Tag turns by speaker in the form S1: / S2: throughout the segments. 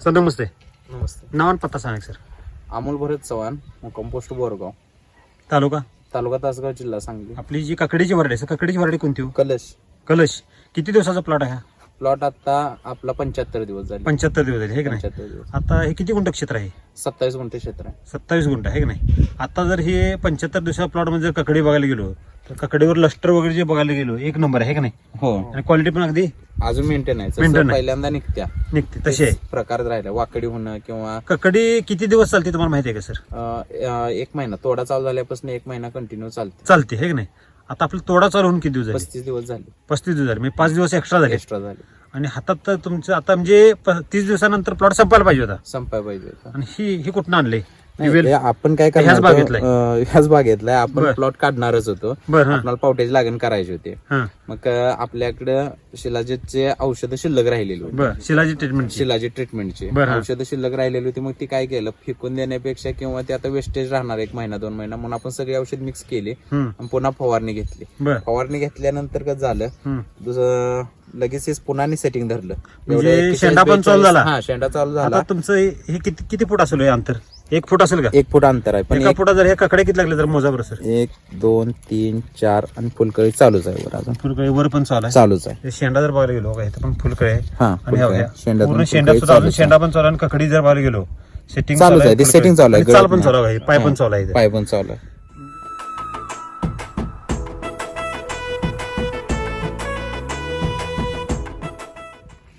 S1: Sir नमस्ते
S2: नमस्ते.
S1: नाव आणि पत्ता सांगा सर.
S2: अमोल भरत चव्हाण कंपोस्ट बोरगाव.
S1: तालुका?
S2: तालुका तासगाव जिल्हा सांगली.
S1: आपली जी ककडीची वराडी आहे सर ककडीची वराडी कोणती हो?
S2: कलश.
S1: कलश. किती दिवसाचा प्लॉट आहे हा?
S2: प्लॉट आता आपला पंच्याहत्तर दिवस झाले.
S1: पंच्याहत्तर दिवस झाले हे का नाही?
S2: पंच्याहत्तर दिवस.
S1: आता हे किती गुंठ क्षेत्र आहे?
S2: सत्तावीस गुंठे क्षेत्र आहे.
S1: सत्तावीस गुंठ आहे का नाही? आता जर हे पंच्याहत्तर दिवसा प्लॉटमध्ये जर ककडी बघायला गेलो तर ककडीवर लस्टर वगैरे जे बघायला गेलो एक नंबर आहे का नाही?
S2: हो.
S1: आणि क्वालिटी पण अगदी
S2: अजून मेंटेन आहे.
S1: Maintain
S2: जसं
S1: आहे.
S2: पहिल्यांदा निघत्या.
S1: निघते तशी आहे.
S2: प्रकार राहिला वाकडी होणं किंवा
S1: ककडी किती दिवस चालते तुम्हाला माहिती आहे का सर?
S2: अं, अं, एक महिना. तोडा चालू झाल्यापासून एक महिना कंटिन्यू चालते.
S1: चालते हे का नाही? आता आपलं तोडा चालू होऊन किती दिवस झाले?
S2: पस्तीस दिवस झाले.
S1: पस्तीस दिवस झाले. म्हणजे पाच दिवस एक्स्ट्रा झाले.
S2: एक्स्ट्रा झाले.
S1: आणि हातात तर तुमचं आता म्हणजे प- तीस दिवसानंतर प्लॉट संपायला पाहिजे होता.
S2: संपाय पाहिजे होता.
S1: आणि ही ही कुठं आणले?
S2: नाही, आपण काय
S1: ह्याच
S2: करणार
S1: बागेतलाय?
S2: होतो, अं, ह्याच बागेतलाय. आपण
S1: बर.
S2: प्लॉट काढणारच होतो.
S1: बरं हा.
S2: आपल्याला पावट्याची लागण करायची होती.
S1: हा.
S2: मग अं, आपल्याकडं शिलाजीतचे औषधं शिल्लक राहिलेली होती.
S1: बर शिलाजी ट्रीटमेंट
S2: शिलाजी ट्रीटमेंटची
S1: बरं.
S2: औषधं शिल्लक राहिलेली होती मग ती काय केलं? फेकून देण्यापेक्षा किंवा ते आता वेस्टेज राहणार एक महिना दोन महिना म्हणून आपण सगळी औषध मिक्स केली आणि पुन्हा फवारणी घेतली.
S1: बर.
S2: फवारणी घेतल्यानंतर कसं झालं?
S1: हम्म.
S2: दुसरं लगेच हेच पुन्हा सेटिंग धरलं.
S1: म्हणजे
S2: एवढं 41,
S1: शेंडा पण चालू
S2: 42
S1: झाला?
S2: हा शेंडा चालू झाला.
S1: आता तुमचं हे हे किती किती फूट असेल हे अंतर? एक फूट असेल का?
S2: एक फूट अंतर आहे. पण
S1: एका
S2: एक
S1: फुटा जर हे ककडे किती लागले तर मोजा बरं सर?
S2: एक दोन तीन चार आणि फुलकळी चालूच आहे वर अजून.
S1: फुलकळी वर पण चालू आहे.
S2: चालूच आहे.
S1: हे शेंडा जर बघायला गेलो का इथं पण फुलकळी आहे.
S2: हा
S1: आणि
S2: फुलकळी.
S1: हे बघा, पूर्ण शेंडा
S2: फुलकळी
S1: सुद्धा अजून
S2: चालूच आहे.
S1: शेंडा पण चालू आहे आणि ककडी जर बघायला गेलो सेटिंग
S2: चालूच आहे, ते setting चालू आहे,
S1: चाल
S2: गळत
S1: पण चालू. आहे. पाय पण. चालू आहे इथे.
S2: पाय पण चालू आहे.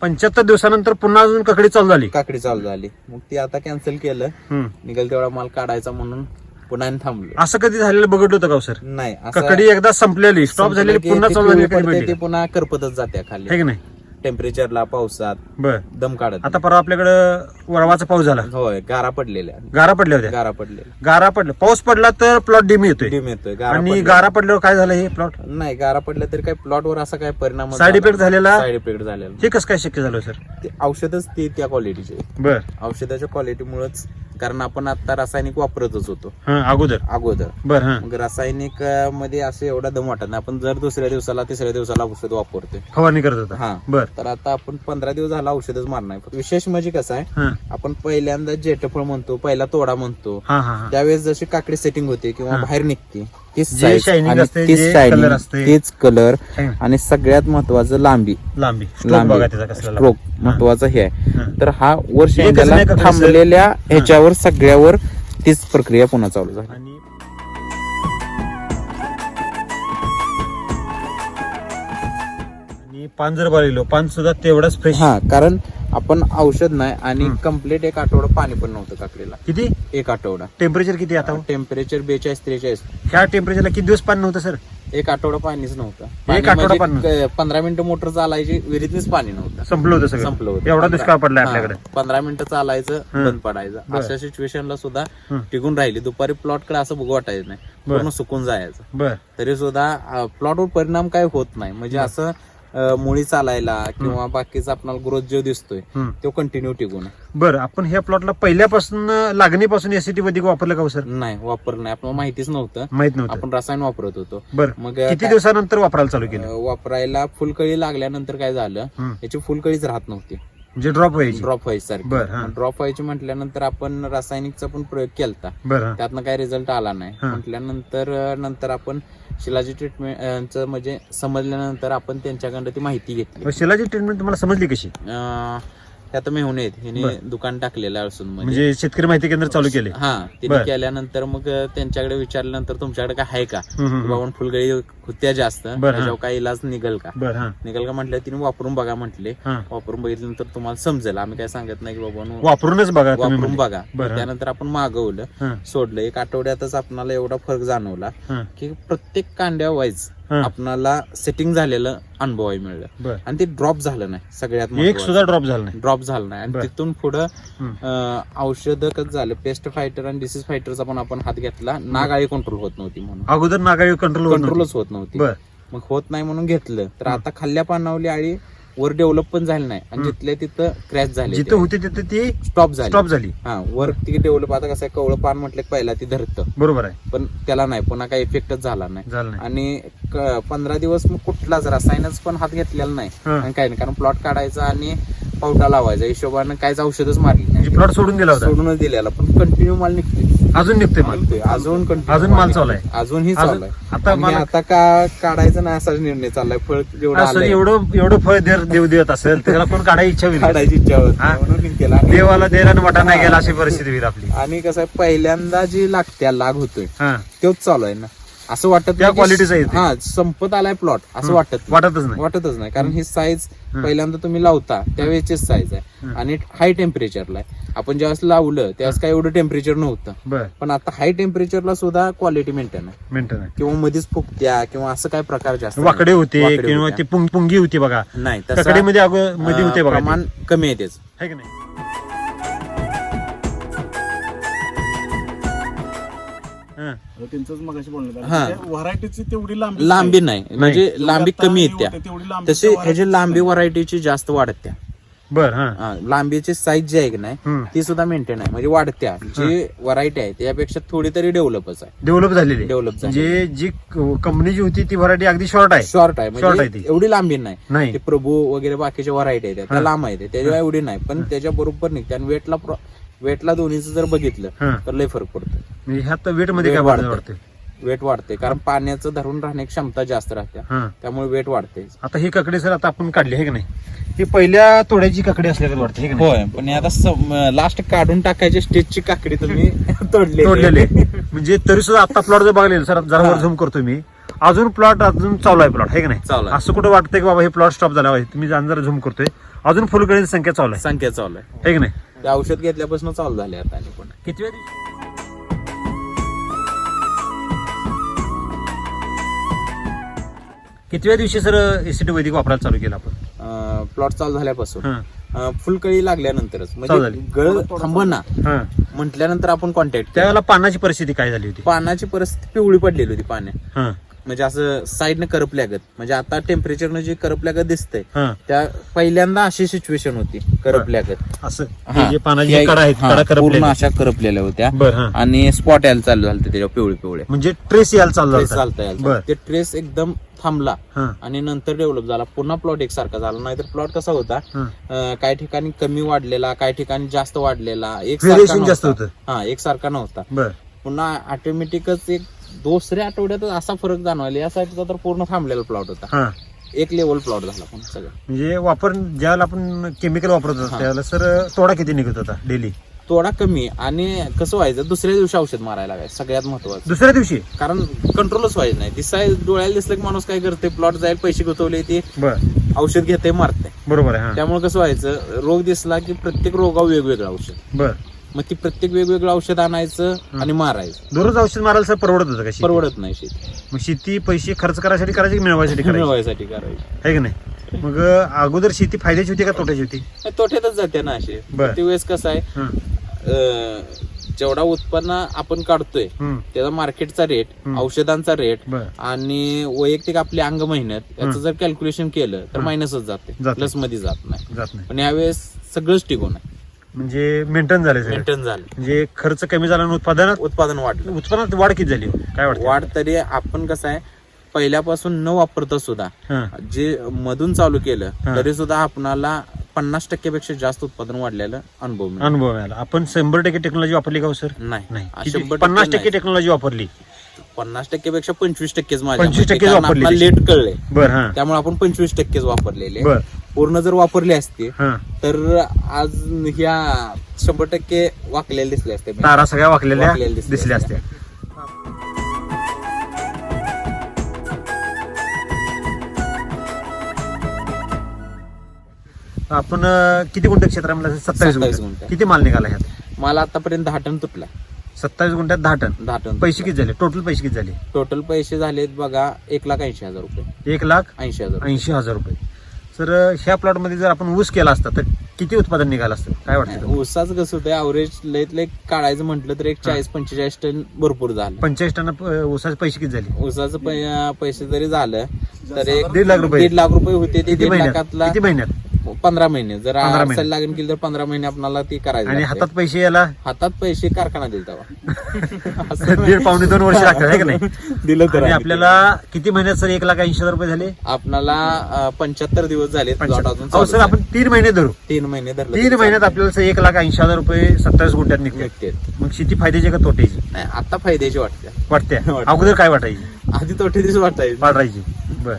S1: पंच्याहत्तर दिवसानंतर पुन्हा अजून ककडी चालू झाली.
S2: काकडी चालू झाली. मग ती आता कॅन्सल केलं.
S1: हम्म.
S2: निघेल तेवढा माल काढायचा म्हणून पुन्हा आणि थांबलो
S1: असं कधी झालेलं बघितलं होतं का हो, सर?
S2: नाही असं
S1: ककडी एकदा संपलेली स्टॉप झालेली
S2: की
S1: पुन्हा
S2: ती
S1: चालू झाली
S2: पिवळी
S1: कधी
S2: पडते,
S1: भेटली?
S2: ती पुन्हा करपतच जाते
S1: हे
S2: खाली
S1: की नाही?
S2: टेम्परेचरला पावसात
S1: बर.
S2: दम काढत
S1: आता परवा आपल्याकडं वरवाचा पाऊस झाला.
S2: नाही. होय गारा पडलेल्या.
S1: गारा पडल्या होत्या?
S2: गारा पडलेल्या.
S1: गारा पडल्या. पाऊस पडला तर प्लॉट डिम येतोय.
S2: डिम येतोय गारा
S1: आणि
S2: पडलेल्या.
S1: गारा पडल्यावर काय झालं हे प्लॉट
S2: नाही गारा पडल्या तरी काही प्लॉट वर असा काय परिणाम
S1: Side effect झालेला?
S2: साईड इफेक्ट झालेला.
S1: हे कसं काय शक्य झालं सर
S2: ते औषधच ते त्या क्वालिटीचे
S1: बर.
S2: औषधाच्या क्वालिटीमुळेच कारण आपण आता रासायनिक वापरतच होतो.
S1: हा अगोदर.
S2: अगोदर.
S1: बर हा.
S2: मग रासायनिक अं, मध्ये असं एवढा दम वाटत नाही. आपण जर दुसऱ्या दिवसाला तिसऱ्या दिवसाला औषध वापरतोय.
S1: फवारणी करत होता.
S2: हा.
S1: बर.
S2: तर आता आपण पंधरा दिवस झाला औषधच मारणार आहे. विशेष म्हणजे कसं आहे
S1: हा.
S2: आपण पहिल्यांदा जेटफळ म्हणतो पहिला तोडा म्हणतो.
S1: हा हा हा.
S2: त्यावेळेस जशी काकडी सेटिंग होते किंवा
S1: हा.
S2: बाहेर निघते तीच
S1: जे
S2: size
S1: shining
S2: आणि
S1: असते,
S2: तीच
S1: जे असते.
S2: तीच कलर? आणि सगळ्यात महत्वाचं लांबी
S1: लांबी स्ट्रोक
S2: लांबी
S1: बघा त्याचा कसला
S2: स्ट्रोक
S1: लांबी. हा.
S2: महत्वाचं हे आहे. तर हा वर
S1: नाही
S2: शेंड्याला
S1: का सर?
S2: थांबलेल्या ह्याच्यावर सगळ्यावर तीच प्रक्रिया पुन्हा चालू झाली
S1: आणि आणि पान जर बघितलं पान सुद्धा तेवढाच फ्रेश
S2: हा कारण आपण औषध नाही आणि. कंप्लीट एक आठवडा पाणी पण नव्हतं काकडीला
S1: किती?
S2: एक आठवडा.
S1: टेम्परेचर किती आता?
S2: टेम्परेचर बेचाळीस त्रेचाळीस.
S1: ह्या टेम्परेचरला किती दिवस पाणी नव्हतं सर?
S2: एक आठवडा पाणीच नव्हतं.
S1: एक
S2: पाणी
S1: आठवडा
S2: म्हणजे क- पंधरा मिनिटं मोटर चालायची विहिरीतच पाणी नव्हतं.
S1: संपलं होतं सगळं.
S2: संपलं होतं.
S1: एवढा दुष्काळ पडला आपल्याकडे.
S2: पंधरा मिनिटं चालायचं. बंद पडायचं. अशा सिच्युएशनला सुद्धा. टिकून राहिली. दुपारी प्लॉटकडे असं बघू वाटायचं नाही. पूर्ण सुकून जायचं. तरी सुद्धा प्लॉटवर परिणाम काय होत नाही. म्हणजे असं मुळी चालायला किंवा बाकीचा आपल्याला ग्रोथ जो दिसतोय. तो कंटिन्यू टिकून.
S1: बर आपण ह्या प्लॉटला पहिल्यापासून लागणीपासून एसीटी वधिक वापरलं का हो सर
S2: नाही वापर नाही. आपल्याला माहितीच नव्हतं.
S1: माहीत नव्हतं.
S2: आपण रसायन वापरत होतो.
S1: बर
S2: मग
S1: किती दिवसानंतर वापरायला चालू केलं?
S2: वापरायला फुलकळी लागल्यानंतर काय झालं. याची फुलकळीच राहत नव्हती.
S1: म्हणजे ड्रॉप व्हायची.
S2: ड्रॉप व्हायची
S1: बर, हा.
S2: सारखी ड्रॉप व्हायची म्हटल्यानंतर आपण रासायनिकचा पण प्रयोग
S1: हा.
S2: त्यातनं काही रिझल्ट आला नाही.
S1: हा.
S2: म्हटल्यानंतर नंतर आपण शिलाजी ट्रीटमेंट म्हणजे समजल्यानंतर आपण त्यांच्याकडं ती माहिती घेतली.
S1: शिलाची ट्रीटमेंट तुम्हाला समजली कशी?
S2: ते आता मेहून आहेत. हिने दुकान टाकलेलं आहे असून म्हणजे
S1: म्हणजे शेतकरी माहिती केंद्र चालू केले
S2: हा
S1: बर.
S2: तिने केल्यानंतर मग त्यांच्याकडे विचारल्यानंतर तुमच्याकडे काय आहे का
S1: हम्म, हम्म, हम्म.
S2: बाबा फुलगळी होत्या जास्त
S1: बर, हा.
S2: त्याच्यावर काही इलाज निघल का
S1: बर हा
S2: निघल का म्हटलं तिने वापरून बघा म्हटले
S1: हा
S2: वापरून बघितल्यानंतर तुम्हाला समजेल आम्ही काय सांगत नाही की बाबा
S1: वापरूनच बघा तुम्ही
S2: वापरून
S1: म्हणजे.
S2: बघा
S1: बरं, हा.
S2: त्यानंतर आपण मागवलं
S1: हा,
S2: सोडलं एक आठवड्यातच आपणाला एवढा फरक जाणवला
S1: हा,
S2: की प्रत्येक कांड्या वाईज
S1: हा.
S2: आपणाला सेटिंग झालेलं अनुभवायला मिळलं. आणि ते ड्रॉप झालं नाही सगळ्यात
S1: एक सुद्धा ड्रॉप झाला नाही.
S2: ड्रॉप झालं नाही. आणि. तिथून पुढं
S1: हम्म.
S2: अं, औषध कसं झालं. पेस्ट फायटर आणि डिसीज फायटरचा पण आपण हात घेतला. नागाळी कंट्रोल होत नव्हती म्हणून.
S1: अगोदर नागाळी कंट्रोल
S2: कंट्रोलच होत नव्हती. मग होत नाही म्हणून घेतलं. तर आता खाल्ल्या पानावली आळी वर डेव्हलप पण झाली नाही. आणि. जिथल्या तिथं क्रॅश झाली
S1: जिथं होती तिथे ती
S2: स्टॉप झाली.
S1: स्टॉप झाली.
S2: हा वर ती डेव्हलप आता कसं कवळं पान म्हटलं पहिला ती धरतं.
S1: बरोबर आहे.
S2: पण त्याला नाही पुन्हा काही इफेक्टच झाला नाही. आणि पंधरा दिवस मग कुठलाच रसायनच पण हात घेतलेला नाही. आणि काही नाही कारण प्लॉट काढायचा आणि पावटा लावायचा. हिशोबानं काहीच औषधच मारली नाही.
S1: म्हणजे प्लॉट सोडून दिला
S2: सोडूनच दिलेला. पण कंटिन्यू माल निघतोय.
S1: अजून निघतोय माल.
S2: निघतोय. अजून continue
S1: अजून माल चालू आहे.
S2: अजूनही
S1: अजून-
S2: चालू आहे
S1: आता
S2: आणि
S1: मला-
S2: आता का काढायचं नाही असाच निर्णय चाललाय. फळ जेवढं
S1: असं
S2: आलंय,
S1: एवढं एवढं फळ देर देव देत असेल त्याला कोण काढायची इच्छा होईल
S2: काढायची इच्छा होत
S1: हा?
S2: नाही म्हणून केला. आणि-
S1: देवाला देर आणि वाटा नाही गेला अशी परिस्थिती होईल आपली.
S2: आणि कसं आहे पहिल्यांदा जी लागत्या लाग होतोय
S1: हा.
S2: तोच चालू आहे ना. असं वाटत
S1: त्या आहे.
S2: हा संपत आलाय प्लॉट असं वाटत नाही.
S1: वाटतच नाही.
S2: वाटतच नाही. कारण ही साईज पहिल्यांदा तुम्ही लावता त्यावेळेचीच साईज आहे. आणि हाय टेम्परेचरला आहे. आपण ज्यावेळेस लावलं त्यावेळेस काय एवढं टेम्परेचर नव्हतं.
S1: बर.
S2: पण आता हाय टेम्परेचरला सुद्धा क्वालिटी मेंटेन आहे.
S1: मिनिट नाही
S2: किंवा मध्येच फुकत्या किंवा असं काय प्रकार जास्त नाही.
S1: वाकडे होते
S2: वाकडे
S1: किंवा
S2: होत्या.
S1: ती पुंग पुंगी होती बघा.
S2: नाही तसं,
S1: ककडेमध्ये अगो मध्ये होते
S2: अं,
S1: बघा
S2: प्रमाण कमी आहे त्याच.
S1: है की नाही?
S3: त्यांचंच मगाशी बोलणं
S2: हा.
S3: झालं व्हरायटीची तेवढी लांबी
S2: लांबी नाही. म्हणजे लांबी कमी
S3: हे
S2: येत्या.
S3: होते तेवढी लांबी
S2: तसे
S3: त्या
S2: ह्याची
S3: variety
S2: लांबी व्हरायटीची जास्त वाढत्या.
S1: बर हा.
S2: हा, लांबीची साईज जी आहे की नाही
S1: हम्म.
S2: ती सुद्धा मेंटेन आहे. म्हणजे वाढत्या. जी व्हरायटी आहे त्यापेक्षा थोडी तरी डेव्हलपच आहे.
S1: डेव्हलप झालेली.
S2: Develop झालेली.
S1: म्हणजे जी कंपनी जी होती ती व्हरायटी अगदी शॉर्ट आहे.
S2: शॉर्ट आहे.
S1: Short आहे
S2: म्हणजे
S1: ती.
S2: एवढी लांबी नाही.
S1: नाही.
S2: ते प्रभू वगैरे बाकीच्या व्हरायटी आहेत. त्या लांब आहेत. त्याच्या एवढी नाही. पण त्याच्या बरोबर निघते. आणि वेटला वेटला दोन्हीचं जर बघितलं
S1: हा.
S2: तर लय फरक पडतो.
S1: म्हणजे ह्यात वेटमध्ये काय
S2: वाढते. वेट वाढते कारण पाण्याचं धरून राहण्याची क्षमता जास्त राहते.
S1: हा.
S2: त्यामुळे वेट वाढते
S1: आता ही ककडे सर आता आपण काढली आहे की नाही? ही पहिल्या तोड्याची ककडी असल्याकडे वाटते हे
S2: होय पण हे आता लास्ट काढून टाकायची स्टेजची काकडी तुम्ही तोडली
S1: तोडलेले. म्हणजे तरी सुद्धा आता प्लॉट जर बघले सर जरा वर
S2: हा.
S1: झूम करतो मी. अजून प्लॉट अजून चालू आहे प्लॉट आहे की नाही. असं कुठं वाटतंय की बाबा हे प्लॉट स्टॉप झाला आहे तुम्ही जरा झूम करतोय? अजून फुलकळीची संख्या चालू आहे.
S2: संख्या चालू आहे.
S1: है की नाही?
S2: ते औषध घेतल्यापासून चालू झाले आता आणि पण
S1: किती वेळ कितव्या दिवशी सर एसीटी वैदिक वापरायला चालू केलं आपण?
S2: प्लॉट चालू झाल्यापासून.
S1: हा.
S2: अं, फुलकळी लागल्यानंतरच.
S1: चालू
S2: म्हणजे
S1: झाली.
S2: गळ थांबना
S1: हा.
S2: म्हटल्यानंतर आपण कॉन्टॅक्ट
S1: त्यावेळेला पानाची परिस्थिती काय झाली होती?
S2: पानाची परिस्थिती पिवळी पडलेली होती पाण्यात
S1: हा.
S2: म्हणजे असं साईडनं करपल्यागत. म्हणजे आता टेम्परेचरनं जे करपल्यागत दिसतंय
S1: हा.
S2: त्या पहिल्यांदा अशी सिच्युएशन होती करपल्यागत.
S1: असं
S2: हा.
S1: जे पानाची
S2: या-
S1: कडा आहेत
S2: हा,
S1: कडा
S2: पूर्ण
S1: करपलेल्या
S2: अशा करपलेल्या होत्या.
S1: बर हा.
S2: आणि स्पॉट यायला चालू झालं त्याच्यावर पिवळे पिवळे.
S1: म्हणजे ट्रेस यायला चालू
S2: ट्रेस चालता
S1: बर.
S2: ते ट्रेस एकदम थांबला
S1: हा.
S2: आणि नंतर डेव्हलप झाला. पुन्हा प्लॉट एकसारखा झाला. नाहीतर प्लॉट कसा होता
S1: हा.
S2: अं, काही ठिकाणी कमी वाढलेला काही ठिकाणी जास्त वाढलेला एक
S1: जास्त होतं.
S2: हा एकसारखा नव्हता.
S1: बर.
S2: पुन्हा ऑटोमॅटिकच एक दुसऱ्या आठवड्यातच असा फरक जाणवायला या साईडचा तर पूर्ण थांबलेला प्लॉट होता.
S1: हा.
S2: एक लेवल प्लॉट झाला पण सगळं.
S1: म्हणजे वापर ज्यावेळेला आपण केमिकल वापरत होतो. त्यावेळेला सर तोडा किती निघत होता डेली
S2: थोडा कमी आणि कसं व्हायचं दुसऱ्या दिवशी औषध मारायला लागायचं सगळ्यात महत्वाचं.
S1: दुसऱ्या दिवशी?
S2: कारण कंट्रोलच व्हायचं नाही. दिसाय डोळ्याला दिसलं की माणूस काय करते प्लॉट जाईल पैसे गुतवले ते
S1: बर.
S2: औषध घेते मारते
S1: बरोबर आहे हा.
S2: त्यामुळे कसं व्हायचं रोग दिसला की प्रत्येक रोगावर वेगवेगळं औषध.
S1: बर.
S2: मग ती प्रत्येक वेगवेगळं औषध आणायचं आणि मारायचं
S1: दररोज औषध मारायला सर परवडत होतं का शेती?
S2: परवडत नाही शेती
S1: मग शेती पैसे खर्च करायसाठी करायची की मिळवायसाठी करायची
S2: मिळवायसाठी करायची
S1: आहे की नाही मग अं, अगोदर शेती फायद्याची होती का तोट्याची होती
S2: नाही, तोट्यातच जाते ना असे
S1: बर.
S2: ते वेळेस कसं आहे
S1: हा.
S2: अं, जेवढा उत्पन्न आपण काढतोय. त्याचा मार्केटचा रेट
S1: हम्म.
S2: औषधांचा रेट
S1: बर
S2: आणि वैयक्तिक आपली अंग मेहनत याचं जर कॅल्क्युलेशन केलं तर
S1: हं.
S2: मायनसच जाते
S1: जाते.
S2: प्लसमध्ये जात नाही
S1: जात नाही
S2: पण यावेळेस सगळंच टिकून आहे
S1: म्हणजे मेंटेन झाले सगळं.
S2: मेंटेन झालं.
S1: म्हणजे खर्च कमी झाला आणि उत्पादनात
S2: उत्पादन वाढलं.
S1: उत्पन्नात वाढ किती झाली? हो? काय वाटतं?
S2: वाढ तरी आपण कसं आहे पहिल्यापासून न वापरता सुद्धा
S1: हा.
S2: जे मधून चालू केलं
S1: हं.
S2: तरी सुद्धा आपणाला पन्नास टक्क्यापेक्षा जास्त उत्पादन वाढलेलं अनुभव मिळाला.
S1: अनुभव मिळाला. आपण शंभर टक्के टेक्नॉलॉजी वापरली का हो सर
S2: नाही.
S1: नाही.
S2: आ,
S1: किती?
S2: शंभर टक्के
S1: पन्नास टक्के
S2: नाही.
S1: टेक्नॉलॉजी वापरली.
S2: पन्नास टक्केपेक्षा पंचवीस टक्केच माझ्या
S1: 25%
S2: मते, कारण
S1: वापरली
S2: आपल्याला
S1: तशी.
S2: लेट कळले.
S1: बर हा.
S2: त्यामुळे आपण पंचवीस टक्केच वापरलेले.
S1: बर.
S2: पूर्ण जर वापरले असते
S1: हा.
S2: तर आज ह्या शंभर टक्के वाकलेले दिसले असते
S1: तारा सगळ्या वाकलेल्या
S2: वाकलेल्या दिसल्या
S1: दिसल्या असत्या. आपण अं, किती गुंठ क्षेत्रामध्ये सत्तावीस
S2: 27
S1: गुंठ
S2: गुंठ.
S1: किती माल निघाला ह्यात?
S2: मला आतापर्यंत दहा टन तुटला.
S1: सत्तावीस गुंठ्यात दहा टन.
S2: दहा टन
S1: पैसे किती झाले? टोटल पैसे किती झाले?
S2: टोटल पैसे झालेत बघा एक लाख ऐंशी हजार रुपये.
S1: एक लाख
S2: ऐंशी हजार
S1: ऐंशी हजार रुपये. तर अं, ह्या प्लॉटमध्ये जर आपण ऊस केला असता तर किती उत्पादन निघालं असतं? काय वाटतं?
S2: ऊसाचं कसं होतं ॲव्हरेज लयत लय काढायचं म्हटलं तर एक चाळीस पंचेचाळीस टन भरपूर झालं.
S1: पंचेचाळीस टन ऊसाचे पैसे किती झाले?
S2: ऊसाचं पै- पैसे जरी झालं तर एक
S1: दीड लाख रुपये.
S2: दीड लाख रुपये होते ते
S1: किती
S2: दीड
S1: महिन्यात?
S2: लाखातला
S1: किती महिन्यात?
S2: पंधरा महिने. जर
S1: पंधरा महिने.
S2: अडचण लागेल केली तर पंधरा महिने आपल्याला ती करायची
S1: आणि
S2: लागते.
S1: हातात पैसे यायला
S2: हातात पैसे कारखाना दिल तेव्हा. असं
S1: दीड पावणे दोन वर्ष लागतात आहे का नाही?
S2: दिलं तर
S1: आणि
S2: आहे.
S1: आपल्याला किती महिन्यात सर? एक लाख ऐंशी हजार रुपये झाले?
S2: आपणाला पंच्याहत्तर दिवस झाले प्लॉट अजून
S1: अहो
S2: चालू
S1: सर आपण तीन महिने धरू.
S2: तीन महिने धरलं
S1: तीन महिन्यात आपल्याला सर एक लाख ऐंशी हजार रुपये सत्तावीस गुंठ्यात निघते मग शेती फायद्याची का तोट्याची?
S2: नाही आता फायद्याची वाटते.
S1: वाटते.
S2: वाटते.
S1: अगोदर काय वाटायची?
S2: आधी तोटे वाटायचे.
S1: वाटायची बर.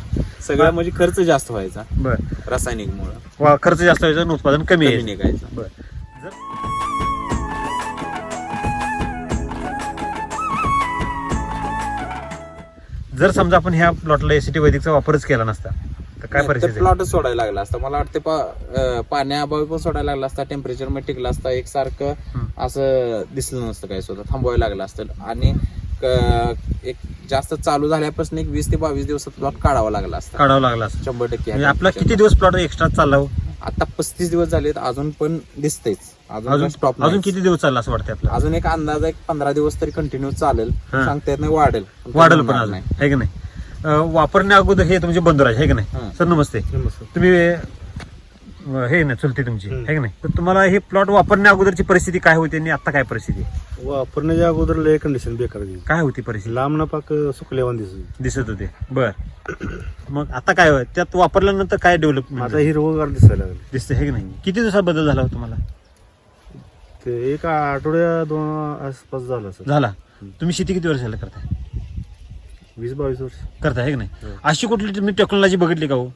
S2: सगळं म्हणजे खर्च जास्त व्हायचा.
S1: बर.
S2: रासायनिक मुळे
S1: वा- खर्च जास्त व्हायचा आणि उत्पादन कमी
S2: निघायचं.
S1: बर. जर- जर समजा आपण ह्या प्लॉटला एसीटी वैदिकचा वापरच केला नसता तर काय परिस्थिती आहे?
S2: प्लॉटच सोडायला लागला असता. मला वाटतं पा- अं, पाण्याअभावी पण सोडायला लागला असता. टेम्परेचरमध्ये टिकला असता. एकसारखं
S1: हं.
S2: असं दिसलं नसतं काय सुद्धा. थांबवायला लागलं असतं. आणि एक जास्त चालू झाल्यापासून एक वीस ते बावीस दिवसात प्लॉट काढावा लागला असता.
S1: काढावं लागला
S2: शंभर टक्के
S1: म्हणजे आपला किती दिवस प्लॉट एक्स्ट्रा चालला हो?
S2: आता पस्तीस दिवस झालेत अजून पण दिसतेच अजून
S1: अजून
S2: स्टॉप
S1: अजून किती दिवस चालला असं वाटतं आपल्याला?
S2: अजून एक अंदाज एक पंधरा दिवस तरी कंटिन्यू चालेल.
S1: हा.
S2: सांगता येत नाही वाढेल. पण
S1: वाढेल पण
S2: होणार
S1: अजून.
S2: नाही.
S1: आहे की नाही? अं, वापरण्या अगोदर हे तुमचे बंधुराज आहे की नाही?
S2: हं.
S1: सर नमस्ते. तुम्ही हे ना चुलती तुमची आहे की नाही? तर तुम्हाला हे प्लॉट वापरण्या अगोदरची परिस्थिती काय होती आणि आता काय परिस्थिती? आहे?
S3: वापरण्याच्या अगोदर लय कंडिशन बेकार
S1: काय होती परिस्थिती?
S3: लांब ना पाक सुकलेवान दिसत
S1: दिसत होते. बर. मग आता काय होय? त्यात वापरल्यानंतर काय डेव्हलपमेंट
S3: आता हिरवगार दिसायला लागले.
S1: दिसते हे की नाही? किती दिवसात बदल झाला हो तुम्हाला?
S3: ते एक आठवड्या दोन आसपास झालं असं
S1: झाला? तुम्ही शेती किती वर्षाला करताय?
S3: वीस बावीस वर्ष.
S1: करताय हे की नाही?
S3: हो.
S1: अशी कुठली तुम्ही टेक्नॉलॉजी बघितली का हो?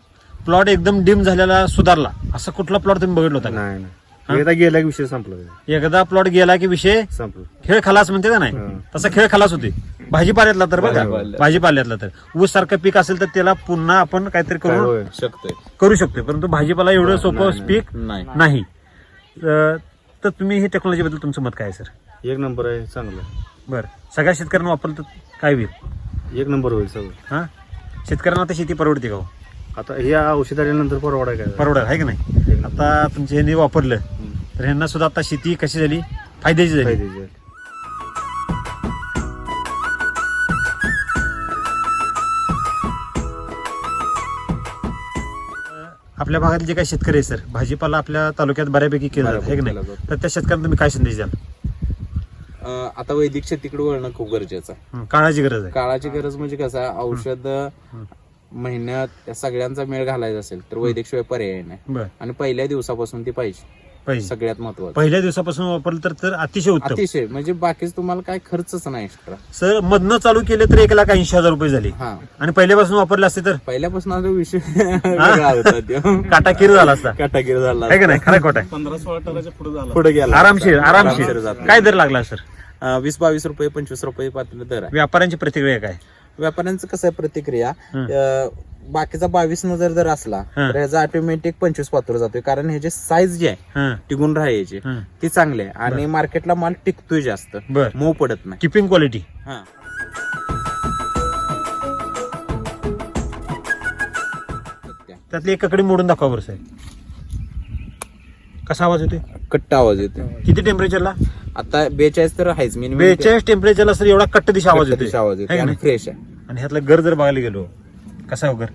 S1: प्लॉट एकदम डिम झालेला सुधारला. असा कुठला प्लॉट तुम्ही बघितला होता का?
S3: नाही नाही. एकदा गेला की विषय संपला
S1: एकदा प्लॉट गेला की विषय
S3: संपलं.
S1: खेळ खलास म्हणते का नाही. तसा खेळ खलास होते. भाजीपाल्यातला तर बघा
S2: भाजीपाल्यात.
S1: भाजीपाल्यातला. तर. ऊस सारखं पीक असेल तर त्याला पुन्हा आपण काहीतरी
S3: होय
S2: शकतोय.
S1: करू शकतो परंतु भाजीपाला एवढं सोपं. पीक
S2: नाही.
S1: नाही. अं, तर तुम्ही ही टेक्नॉलॉजी बद्दल तुमचं मत काय आहे सर?
S3: एक नंबर आहे चांगलं
S1: बरं. सगळ्या शेतकऱ्यांना वापरलं तर काय होईल
S3: एक नंबर होईल सगळं.
S1: हा? शेतकऱ्यांना आता शेती परवडते का हो?
S3: आता हे औषध आल्यानंतर परवडाय काय?
S1: परवडत आहे का नाही? आता तुमचे ह्यांनी वापरलं. तर ह्यांना सुद्धा आता शेती कशी झाली? फायद्याची झाली.
S3: फायद्याची.
S1: आपल्या भागातले जे काही शेतकरी आहे सर भाजीपाला आपल्या तालुक्यात बऱ्यापैकी केलं जातं आहे की नाही?
S2: बऱ्यापैकी केलं
S1: तर त्या शेतकऱ्यांना तुम्ही काय संदेश द्याल?
S2: अं, आता वैदिक शेतीकडे वळणं खूप गरजेचं आहे.
S1: हं, काळाची गरज आहे.
S2: काळाची गरज म्हणजे कसं आहे, औषध महिन्यात या सगळ्यांचा मेळ घालायचा असेल तर वैदिक शिवाय पर्याय नाही.
S1: बर.
S2: आणि पहिल्या दिवसापासून ती पाहिजे.
S1: पाहिजे.
S2: सगळ्यात महत्वाचं.
S1: पहिल्या दिवसापासून वापरलं तर तर अतिशय उत्तम.
S2: अतिशय. म्हणजे बाकीच तुम्हाला काय खर्चच नाही एक्स्ट्रा
S1: सर मधनं चालू केले तर एक लाख ऐंशी हजार रुपये झाले.
S2: हा.
S1: आणि पहिल्यापासून वापरले असते तर?
S2: पहिल्यापासून विषय वेगळा होता त्यो.
S1: काटाकीर झाला असता.
S2: काटाकीर झाला
S1: आहे का नाही? खरं खोट
S3: पंधरा सोळा टनाच्या पुढे झाला.
S2: पुढे गेला
S1: आरामशीर आरामशीर.
S2: जात
S1: काय दर लागला सर?
S2: अं, वीस बावीस रुपये पंचवीस रुपये पातळी दर आहे.
S1: व्यापाऱ्यांची प्रतिक्रिया काय?
S2: व्यापाऱ्यांचं कसं आहे प्रतिक्रिया. अं, बाकीचा बावीस न जर जर असला
S1: हं.
S2: तर ह्याचा ऑटोमॅटिक पंचवीस पात्र जातोय. कारण ह्याची साईज जी आहे
S1: हं.
S2: टिकून राहायची
S1: हं.
S2: ती चांगली आहे. आणि मार्केटला माल टिकतोय जास्त.
S1: बर.
S2: मऊ पडत नाही.
S1: किपिंग क्वालिटी
S2: हा.
S1: त्यातली एक ककडी मोडून दाखवा बरं साहेब. कसा आवाज येतोय?
S2: कट्टा आवाज येतो
S1: किती टेम्परेचरला
S2: आता बेचाळीस तर आहेच मिनिमम
S1: बेचाळीस टेम्परेचरला सर एवढा कट्ट दिशा आवाज येतोय.
S2: आवाज
S1: है
S2: येतो आणि? फ्रेश आहे.
S1: आणि ह्यातला घर जर बघायला गेलो कसा आहे घर?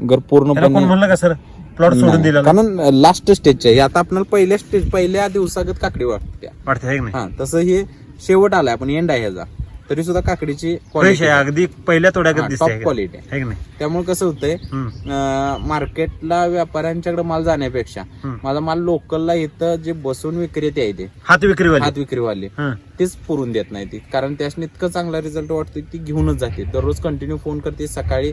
S2: घर
S1: त्याला कोण
S2: पूर्ण
S1: म्हणलं का सर? प्लॉट सोडून दिला
S2: कारण लास्ट स्टेजचे आहे. हे आता आपल्याला पहिल्या स्टेज पहिल्या दिवसागत काकडी वाटते
S1: वाटते
S2: हा तसं हे शेवट आलाय आपण एंड आहे ह्याचा. तरी सुद्धा काकडीची
S1: फ्रेश आहे अगदी पहिल्या दिसते
S2: टॉप? क्वालिटी
S1: आहे की नाही
S2: त्यामुळे कसं होतंय. अं, मार्केटला व्यापाऱ्यांच्याकडे माल जाण्यापेक्षा
S1: हम्म.
S2: माझा माल लोकलला इथं जे बसून विक्रेते आहे ते
S1: हात विक्रीवाले
S2: हात विक्रीवाले
S1: हं.
S2: तेच पुरून देत नाही ती कारण त्याने इतकं चांगला रिझल्ट वाटतो ती घेऊनच जाते दररोज कंटिन्यू फोन करते सकाळी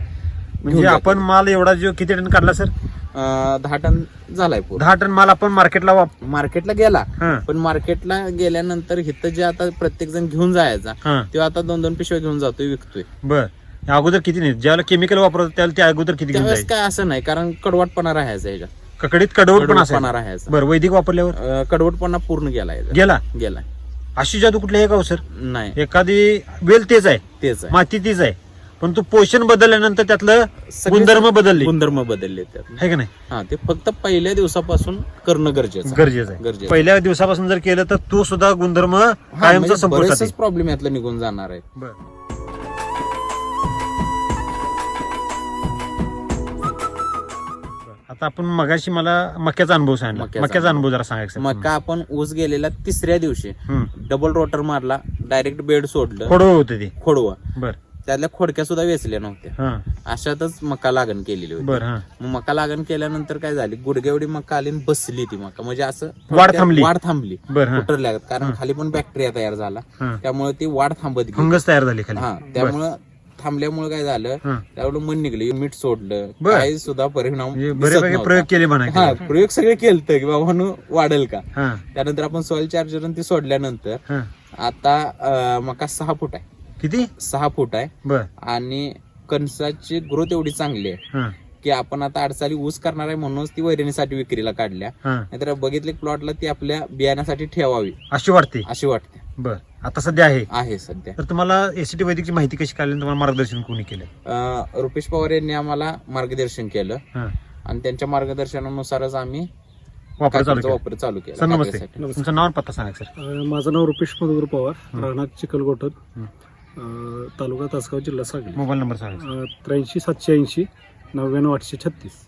S1: म्हणजे आपण माल एवढा जो किती टन काढला सर?
S2: अं, दहा टन झालाय पूर्ण.
S1: दहा टन माल आपण मार्केटला वाप
S2: मार्केटला गेला
S1: हं,
S2: पण मार्केटला गेल्यानंतर इथं जे आता प्रत्येक जण घेऊन जायचा
S1: हं.
S2: तो आता दोन दोन पिशव्या घेऊन जातोय विकतोय.
S1: बर. या अगोदर किती नाही ज्यावेळेला केमिकल वापरतो त्याला त्या अगोदर किती घेऊन
S2: त्यावेळेस
S1: जाईल
S2: काय असं नाही कारण कडवाटपणा राहायचा ह्याच्यात
S1: ककडीत कडवट पण असेल
S2: कडवटपणा राहायचा.
S1: बर वैदिक वापरल्यावर?
S2: अं, कडवटपणा पूर्ण गेला.
S1: गेला?
S2: गेला.
S1: अशी जादू कुठली आहे का हो सर?
S2: नाही.
S1: एखादी वेल तेच आहे.
S2: तेच आहे.
S1: माती तीच आहे. पण तू पोषण बदलल्यानंतर त्यातलं
S2: सगळे
S1: गुणधर्म बदलले.
S2: गुणधर्म बदलले त्यात.
S1: आहे का नाही?
S2: हा ते फक्त पहिल्या दिवसापासून करणं गरजेचं आहे.
S1: गरजेचं आहे.
S2: गरजेचं.
S1: पहिल्या दिवसापासून जर केलं तर तू सुद्धा गुणधर्म
S2: हा,
S1: कायमचा
S2: म्हणजे
S1: संपुष्टात
S2: बरेचसेच
S1: येईल.
S2: प्रॉब्लेम यातलं निघून जाणार आहे
S1: बर. आता आपण मगाशी मला मक्याचा अनुभव सांगितला.
S2: मक्याचा
S1: मक्याचा अनुभव जरा सांगायचं.
S2: मका आपण ऊस गेलेला तिसऱ्या दिवशी. डबल रोटर मारला डायरेक्ट बेड सोडलं.
S1: खोडवं होते ते.
S2: खोडवा.
S1: बर.
S2: त्यातल्या खोडक्या सुद्धा वेचल्या नव्हत्या.
S1: हा.
S2: अशातच मका लागण केलेली होती.
S1: बर हा.
S2: मग मका लागण केल्यानंतर काय झाली? गुडघ्या एवढी मका आली आणि बसली ती मका. म्हणजे असं
S1: वाढ थांबली.
S2: वाढ थांबली.
S1: बर हा.
S2: लागत कारण खाली पण बॅक्टेरिया तयार झाला.
S1: हा.
S2: त्यामुळे ती वाढ थांबत गेली.
S1: फंगस तयार झाली खाली.
S2: हा. त्यामुळं थांबल्यामुळे काय झालं?
S1: हा.
S2: त्यावेळेला मन निघलं. मीठ सोडलं.
S1: बर.
S2: काही सुद्धा परिणाम
S1: म्हणजे
S2: दिसत
S1: बरेपैकी
S2: नव्हता.
S1: प्रयोग केले म्हणा
S2: हा. प्रयोग सगळे केलत की बाबा म्हणून वाढेल का?
S1: हा.
S2: त्यानंतर आपण सॉइल चार्जर ती सोडल्यानंतर
S1: हा.
S2: आता अं, मका सहा फूट आहे.
S1: किती?
S2: सहा फूट आहे.
S1: बर.
S2: आणि कणसाची ग्रोथ एवढी चांगली आहे
S1: हा.
S2: की आपण आता अडचाली ऊस करणार आहे म्हणूनच ती वैरणीसाठी विक्रीला काढल्या.
S1: हा.
S2: नाहीतर बघितले प्लॉटला ती आपल्या बियाण्यासाठी ठेवावी.
S1: अशी वाटते?
S2: अशी वाटते.
S1: बर. आता सध्या आहे.
S2: आहे सध्या.
S1: तर तुम्हाला एसीटी वैदिकची माहिती कशी काढली आणि तुम्हाला मार्गदर्शन कोणी केलं?
S2: अं, रुपेश पवार यांनी आम्हाला मार्गदर्शन केलं.
S1: हा.
S2: आणि त्यांच्या मार्गदर्शनानुसारच आम्ही
S1: वापर चालू
S2: काकडीचा
S1: केला.
S2: वापर चालू केला
S1: सर नमस्ते.
S2: काकडीसाठी.
S1: तुमचं नाव आणि पत्ता सांगा सर.
S4: अ, माझं नाव रुपेश मधुकर पवार
S1: हं.
S4: राहणार चिखलगोटत
S1: हं.
S4: तालुका तासगाव जिल्हा सांगली.
S1: मोबाईल नंबर सांगा.
S4: त्र्याऐंशी सातशे ऐंशी नव्याण्णव आठशे छत्तीस.